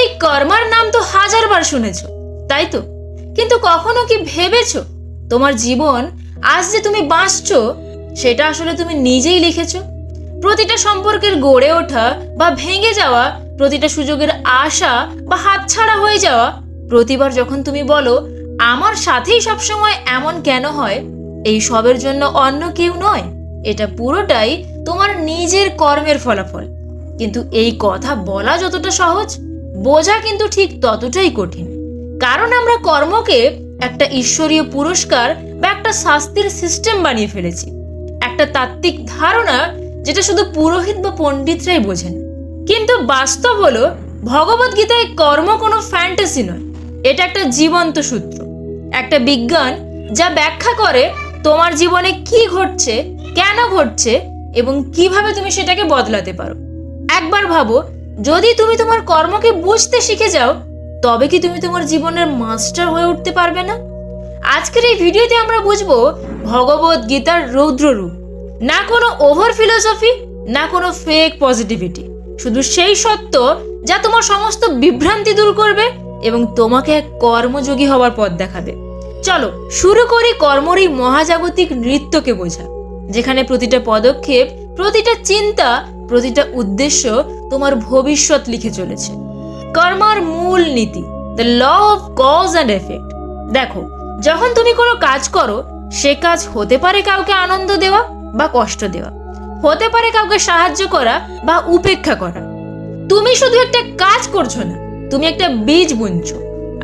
তুমি কর্মার নাম তো হাজারবার শুনেছ, তাই তো? কিন্তু কখনো কি ভেবেছ তোমার জীবন আজ যে তুমি বাঁচছ, সেটা আসলে তুমি নিজেই লিখেছ? প্রতিটা সম্পর্কের গড়ে ওঠা বা ভেঙে যাওয়া, প্রতিটা সুযোগের আশা বা হাতছাড়া হয়ে যাওয়া, প্রতিবার যখন তুমি বলো, আমার সাথেই সবসময় এমন কেন হয়? এই সবের জন্য অন্য কেউ নয়, এটা পুরোটাই তোমার নিজের কর্মের ফলাফল। কিন্তু এই কথা বলা যতটা সহজ বোঝা কিন্তু ঠিক ততটাই কঠিন। কারণ আমরা কর্মকে একটা ঈশ্বরীয় পুরস্কার বা একটা শাস্তির সিস্টেম বানিয়ে ফেলেছি। একটা তাত্ত্বিক ধারণা যেটা শুধু পুরোহিত বা পণ্ডিতরাই বোঝেন। কিন্তু বাস্তব হলো ভগবত গীতায় কর্ম কোনো ফ্যান্টাসি নয়। এটা একটা জীবন্ত সূত্র। একটা বিজ্ঞান যা ব্যাখ্যা করে তোমার জীবনে কি ঘটছে, কেন ঘটছে এবং কীভাবে তুমি সেটাকে বদলাতে পারো। একবার ভাবো যদি তুমি তোমার কর্মকে বুঝতে শিখে যাও, তবে কি তুমি তোমার জীবনের মাস্টার হয়ে উঠতে পারবে না? আজকের এই ভিডিওতে আমরা বুঝব ভগবত গীতার রৌদ্র রূপ। না কোনো ওভার ফিলোসফি না কোনো ফেক পজিটিভিটি শুধু সেই সত্য যা তোমার সমস্ত বিভ্রান্তি দূর করবে এবং তোমাকে এক কর্মযোগী হওয়ার পথ দেখাবে। চলো, শুরু করি কর্মর এই মহাজাগতিক নৃত্যকে বোঝা, যেখানে প্রতিটা পদক্ষেপ, প্রতিটা চিন্তা প্রতিটা উদ্দেশ্য তোমার ভবিষ্যৎ লিখে চলেছে। কর্মার মূল নীতি the law of cause and effect দেখো, যখন তুমি কোনো কাজ করো, সে কাজ হতে পারে কাউকে আনন্দ দেওয়া বা কষ্ট দেওয়া। হতে পারে কাউকে সাহায্য করা বা উপেক্ষা করা। তুমি শুধু একটা কাজ করছ না, তুমি একটা বীজ বুনছো।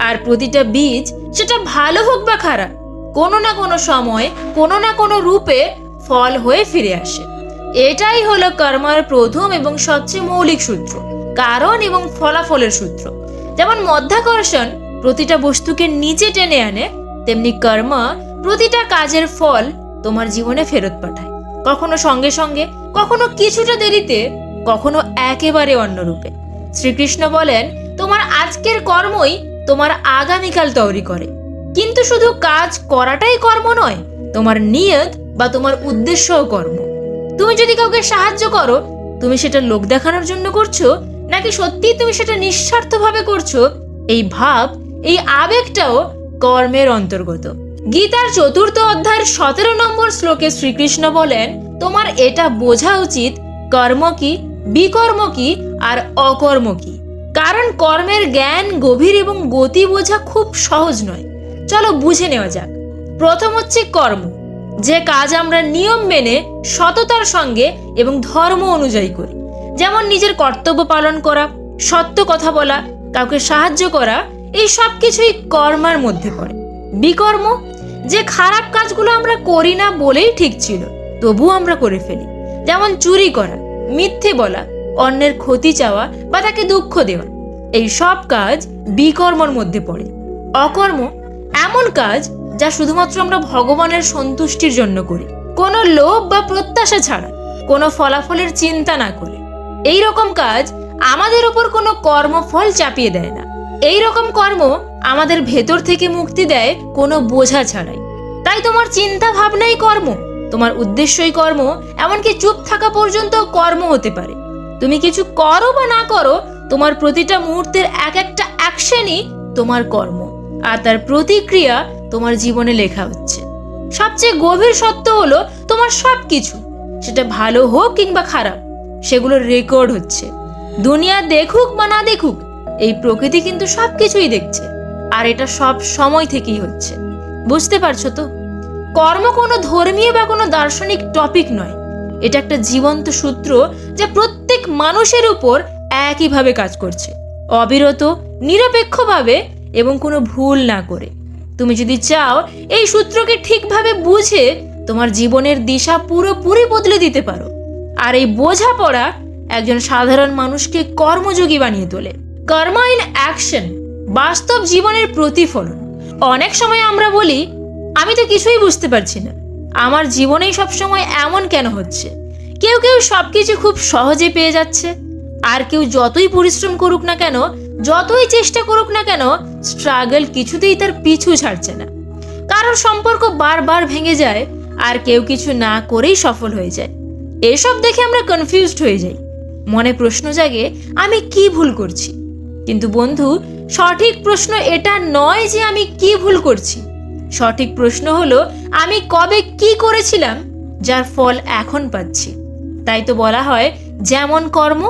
আর প্রতিটা বীজ, সেটা ভালো হোক বা খারাপ, কোনো না কোনো সময়, কোনো না কোনো রূপে ফল হয়ে ফিরে আসে। এটাই হলো কর্মার প্রথম এবং সবচেয়ে মৌলিক সূত্র, কারণ এবং ফলাফলের সূত্র। যেমন মধ্যাকর্ষণ প্রতিটা বস্তুকে নিচে টেনে আনে, তেমনি কর্ম প্রতিটা কাজের ফল তোমার জীবনে ফেরত পাঠায়। কখনো সঙ্গে সঙ্গে, কখনো কিছুটা দেরিতে, কখনো একেবারে অন্য রূপে শ্রীকৃষ্ণ বলেন, তোমার আজকের কর্মই তোমার আগামীকাল তৈরি করে। কিন্তু শুধু কাজ করাটাই কর্ম নয়, তোমার নিয়ত বা তোমার উদ্দেশ্যও কর্ম। তুমি যদি কাউকে সাহায্য করো, তুমি সেটা লোক দেখানোর জন্য করছ, নাকি সত্যি তুমি সেটা নিঃস্বার্থভাবে করছ, এই ভাব, এই আবেগটাও কর্মের অন্তর্গত। গীতার চতুর্থ অধ্যায়ের সতেরো নম্বর শ্লোকে শ্রীকৃষ্ণ বলেন, তোমার এটা বোঝা উচিত, কর্ম কি, বিকর্ম কি, আর অকর্ম কি। কারণ কর্মের জ্ঞান, গভীর এবং গতি বোঝা খুব সহজ নয়। চলো বুঝে নেওয়া যাক। প্রথম হচ্ছে কর্ম। যে কাজ আমরা নিয়ম মেনে, সততার সঙ্গে এবং ধর্ম অনুযায়ী করি। যেমন নিজের কর্তব্য পালন করা, সত্য কথা বলা, কাউকে সাহায্য করা, এই সব কিছুই কর্মার মধ্যে পড়ে। বিকর্ম, যে খারাপ কাজগুলো আমরা করি না বলেই ঠিক ছিল তবু আমরা করে ফেলি। যেমন চুরি করা, মিথ্যে বলা, অন্যের ক্ষতি চাওয়া বা তাকে দুঃখ দেওয়া, এই সব কাজ বিকর্মর মধ্যে পড়ে। অকর্ম, এমন কাজ যা শুধুমাত্র আমরা ভগবানের সন্তুষ্টির জন্য করি। কোনো লোভ বা প্রত্যাশা ছাড়া, কোনো ফলাফলের চিন্তা না করে। এই রকম কাজ আমাদের উপর কোনো কর্মফল চাপিয়ে দেয় না। এই রকম কর্ম আমাদের ভেতর থেকে মুক্তি দেয় কোনো বোঝা ছাড়াই। তাই তোমার চিন্তা ভাবনাই কর্ম, তোমার উদ্দেশ্যই কর্ম, এমনকি চুপ থাকা পর্যন্ত কর্ম হতে পারে। তুমি কিছু করো বা না করো, তোমার প্রতিটা মুহূর্তের এক একটা অ্যাকশনই তোমার কর্ম। আর তার প্রতিক্রিয়া তোমার জীবনে লেখা হচ্ছে। সবচেয়ে গভীর সত্য হলো তোমার সব কিছু সেটা ভালো হোক কিংবা খারাপ, সেগুলোর রেকর্ড হচ্ছে। দুনিয়া দেখুক বা না দেখুক, এই প্রকৃতি কিন্তু সব কিছুই দেখছে, আর এটা সব সময় থেকেই হচ্ছে। বুঝতে পারছ তো? কর্ম কোনো ধর্মীয় বা কোনো দার্শনিক টপিক নয়। এটা একটা জীবন্ত সূত্র যা প্রত্যেক মানুষের উপর একইভাবে কাজ করছে, অবিরত, নিরপেক্ষভাবে এবং কোনো ভুল না করে। তুমি যদি চাও, এই সূত্রকে ঠিকভাবে বুঝে তোমার জীবনের দিশা পুরোপুরি বদলে দিতে পারো। আর এই বোঝাপড়া একজন সাধারণ মানুষকে কর্মযোগী বানিয়ে তোলে। কর্ম ইন অ্যাকশন, বাস্তব জীবনের প্রতিফলন। অনেক সময় আমরা বলি, আমি তো কিছুই বুঝতে পারছি না। আমার জীবনেই সবসময় এমন কেন হচ্ছে? কেউ কেউ সবকিছু খুব সহজে পেয়ে যাচ্ছে। আর কেউ যতই পরিশ্রম করুক না কেন যতই চেষ্টা করুক না কেন স্ট্রাগল কিছুতেই তার পিছু ছাড়ছে না। কারোর সম্পর্ক বারবার ভেঙে যায়, আর কেউ কিছু না করেই সফল হয়ে যায়। এসব দেখে আমরা কনফিউজড হয়ে যাই। মনে প্রশ্ন জাগে, আমি কি ভুল করছি? কিন্তু বন্ধু, সঠিক প্রশ্ন এটা নয় যে আমি কি ভুল করছি। সঠিক প্রশ্ন হলো, আমি কবে কি করেছিলাম, যার ফল এখন পাচ্ছি। তাই তো বলা হয়, যেমন কর্ম,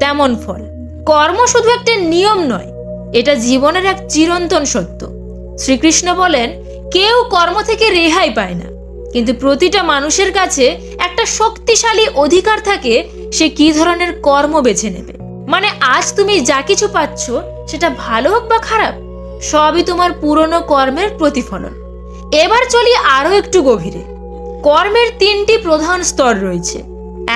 তেমন ফল। কর্ম শুধু একটা নিয়ম নয়, এটা জীবনের এক চিরন্তন সত্য। শ্রীকৃষ্ণ বলেন, কেউ কর্ম থেকে রেহাই পায় না, কিন্তু প্রতিটা মানুষের কাছে একটা শক্তিশালী অধিকার থাকে, সে কি ধরনের কর্ম বেছে নেবে। মানে আজ তুমি যা কিছু পাচ্ছ, সেটা ভালো হোক বা খারাপ, সবই তোমার পুরনো কর্মের প্রতিফলন। এবার চলি আরও একটু গভীরে। কর্মের তিনটি প্রধান স্তর রয়েছে।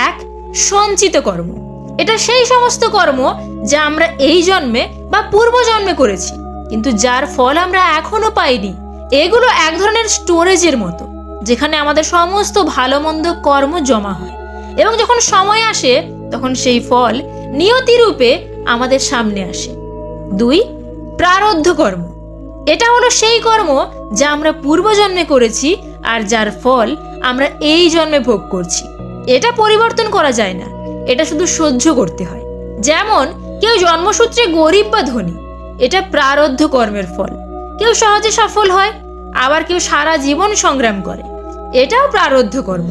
এক, সঞ্চিত কর্ম। এটা সেই সমস্ত কর্ম যা আমরা এই জন্মে বা পূর্ব জন্মে করেছি। কিন্তু যার ফল আমরা এখনও পাইনি, এগুলো এক ধরনের স্টোরেজের মতো, যেখানে আমাদের সমস্ত ভালো মন্দ কর্ম জমা হয়। এবং যখন সময় আসে, তখন সেই ফল নিয়তি রূপে আমাদের সামনে আসে। দুই, প্রারব্ধ কর্ম। এটা হলো সেই কর্ম যা আমরা পূর্বজন্মে করেছি আর যার ফল আমরা এই জন্মে ভোগ করছি। এটা পরিবর্তন করা যায় না। এটা শুধু সহ্য করতে হয়। যেমন, কেউ জন্মসূত্রে গরিব বা ধনী, এটা প্রারব্ধ কর্মের ফল। কেউ সহজে সফল হয়, আবার কেউ সারা জীবন সংগ্রাম করে। এটাও প্রারব্ধ কর্ম।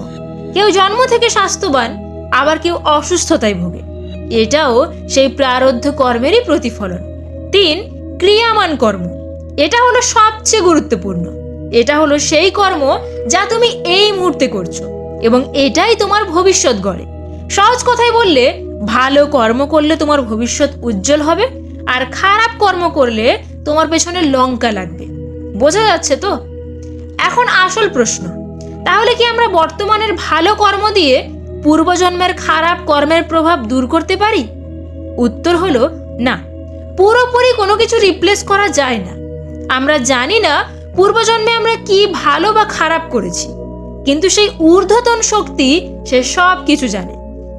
কেউ জন্ম থেকে স্বাস্থ্যবান, আবার কেউ অসুস্থতায় ভোগে। এটাও সেই প্রারব্ধ কর্মেরই প্রতিফলন। তিন, ক্রিয়ামান কর্ম। এটা হলো সবচেয়ে গুরুত্বপূর্ণ। এটা হলো সেই কর্ম যা তুমি এই মুহূর্তে করছ এবং এটাই তোমার ভবিষ্যৎ গড়ে। সহজ কথায় বললে, ভালো কর্ম করলে তোমার ভবিষ্যৎ উজ্জ্বল হবে, আর খারাপ কর্ম করলে তোমার পেছনে লঙ্কা লাগবে। বোঝা যাচ্ছে তো? এখন আসল প্রশ্ন, তাহলে কি আমরা বর্তমানের ভালো কর্ম দিয়ে পূর্বজন্মের খারাপ কর্মের প্রভাব দূর করতে পারি? উত্তর হলো, না, পুরোপুরি কোনো কিছু রিপ্লেস করা যায় না। আমরা জানি না পূর্বজন্মে আমরা কি ভালো বা খারাপ করেছি, কিন্তু সেই ঊর্ধ্বতন শক্তি সে সব কিছু জানে।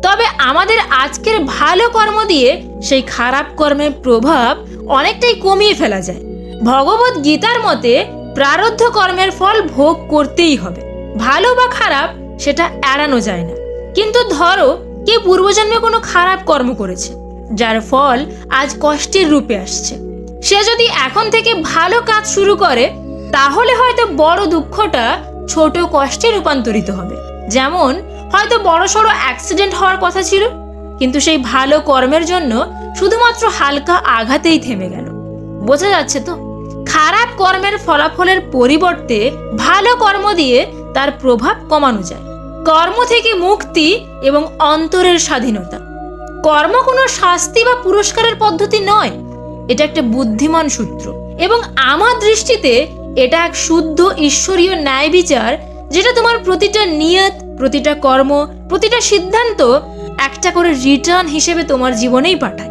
তবে আমাদের আজকের ভালো কর্ম দিয়ে সেই খারাপ কর্মের প্রভাব অনেকটাই কমিয়ে ফেলা যায়। ভগবত গীতার মতে প্রারব্ধ কর্মের ফল ভোগ করতেই হবে। ভালো বা খারাপ সেটা এড়ানো যায় না। কিন্তু ধরো কে পূর্বজন্মে কোনো খারাপ কর্ম করেছে, যার ফল আজ কষ্টের রূপে আসছে। সে যদি এখন থেকে ভালো কাজ শুরু করে, তাহলে হয়তো বড় দুঃখটা ছোট কষ্টে রূপান্তরিত হবে। যেমন হয়তো বড় সড়ো অ্যাক্সিডেন্ট হওয়ার কথা ছিল, কিন্তু সেই ভালো কর্মের জন্য শুধুমাত্র হালকা আঘাতেই থেমে গেল। বোঝা যাচ্ছে তো, খারাপ কর্মের ফলাফলের পরিবর্তে ভালো কর্ম দিয়ে তার প্রভাব কমানো যায়। কর্ম থেকে মুক্তি এবং অন্তরের স্বাধীনতা। কর্ম কোনো শাস্তি বা পুরস্কারের পদ্ধতি নয়, এটা একটা বুদ্ধিমান সূত্র। এবং আমার দৃষ্টিতে এটা এক শুদ্ধ ঈশ্বরীয় ন্যায় বিচার যেটা তোমার প্রতিটা নিয়ত, প্রতিটা কর্ম, প্রতিটা সিদ্ধান্ত একটা করে রিটার্ন হিসেবে তোমার জীবনেই পাঠায়।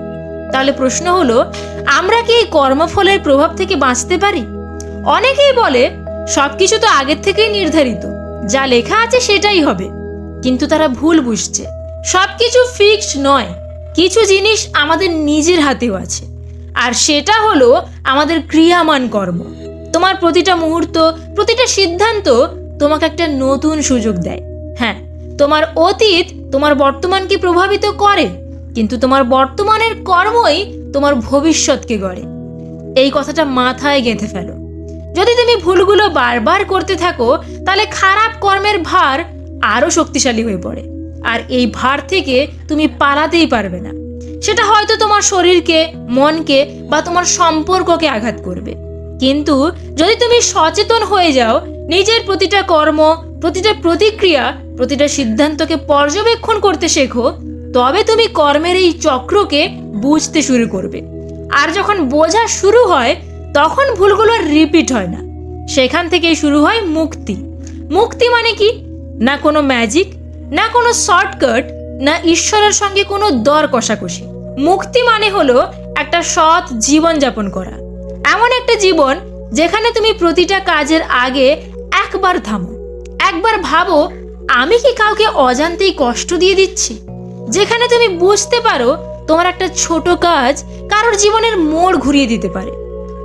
তাহলে প্রশ্ন হলো, আমরা কি এই কর্মফলের প্রভাব থেকে বাঁচতে পারি? অনেকেই বলে, সবকিছু তো আগের থেকেই নির্ধারিত, যা লেখা আছে সেটাই হবে। কিন্তু তারা ভুল বুঝছে। সবকিছু ফিক্সড নয়, কিছু জিনিস আমাদের নিজের হাতেও আছে। আর সেটা হলো আমাদের ক্রিয়ামান কর্ম। তোমার প্রতিটা মুহূর্ত, প্রতিটা সিদ্ধান্ত তোমাকে একটা নতুন সুযোগ দেয়। হ্যাঁ তোমার অতীত তোমার বর্তমানকে প্রভাবিত করে, কিন্তু তোমার বর্তমানের কর্মই তোমার ভবিষ্যৎকে গড়ে। এই কথাটা মাথায় গেঁথে ফেলো। যদি তুমি ভুলগুলো বারবার করতে থাকো, তাহলে খারাপ কর্মের ভার আরও শক্তিশালী হয়ে পড়ে। আর এই ভার থেকে তুমি পালাতেই পারবে না। সেটা হয়তো তোমার শরীরকে, মনকে বা তোমার সম্পর্ককে আঘাত করবে। কিন্তু যদি তুমি সচেতন হয়ে যাও, নিজের প্রতিটা কর্ম, প্রতিটা প্রতিক্রিয়া, প্রতিটা সিদ্ধান্তকে পর্যবেক্ষণ করতে শেখো, তবে তুমি কর্মের এই চক্রকে বুঝতে শুরু করবে। আর যখন বোঝা শুরু হয়, তখন ভুলগুলো রিপিট হয় না। সেখান থেকেই শুরু হয় মুক্তি। মুক্তি মানে কি? না কোনো ম্যাজিক না কোনো শর্টকাট না ঈশ্বরের সঙ্গে কোনো দর কষাকষি। মুক্তি মানে হলো একটা সৎ জীবন যাপন করা। এমন একটা জীবন যেখানে তুমি প্রতিটা কাজের আগে একবার থামো, একবার ভাবো, আমি কি কাউকে অজান্তেই কষ্ট দিয়ে দিচ্ছি? যেখানে তুমি বুঝতে পারো তোমার একটা ছোট কাজ কারোর জীবনের মোড় ঘুরিয়ে দিতে পারে।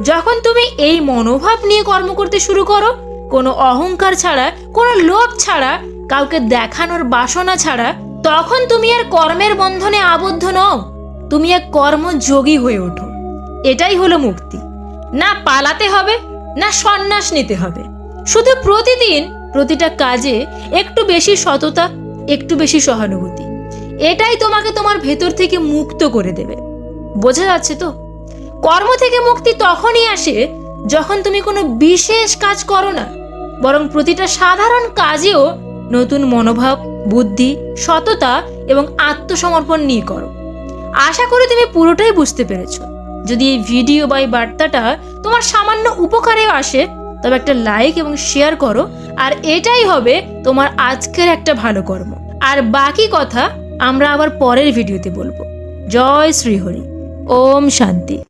যখন তুমি এই মনোভাব নিয়ে কর্ম করতে শুরু করো, কোনো অহংকার ছাড়া, কোনো লোভ ছাড়া, কাউকে দেখানোর বাসনা ছাড়া, তখন তুমি আর কর্মের বন্ধনে আবদ্ধ নও। তুমি এক কর্মযোগী হয়ে ওঠো। এটাই হলো মুক্তি। না পালাতে হবে, না সন্ন্যাস নিতে হবে। শুধু প্রতিদিন প্রতিটা কাজে একটু বেশি সততা, একটু বেশি সহানুভূতি। এটাই তোমাকে তোমার ভেতর থেকে মুক্ত করে দেবে। বোঝা যাচ্ছে তো? কর্ম থেকে মুক্তি তখনই আসে যখন তুমি কোনো বিশেষ কাজ করো না, বরং প্রতিটা সাধারণ কাজেও নতুন মনোভাব, বুদ্ধি, সততা এবং আত্মসমর্পণ নিয়ে করো। আশা করি তুমি পুরোটাই বুঝতে পেরেছ। যদি এই ভিডিও বা এই বার্তাটা তোমার সামান্য উপকারেও আসে, তবে একটা লাইক এবং শেয়ার করো, আর এটাই হবে তোমার আজকের একটা ভালো কর্ম। আর বাকি কথা আমরা আবার পরের ভিডিওতে বলব। জয় শ্রীহরি। ওম শান্তি।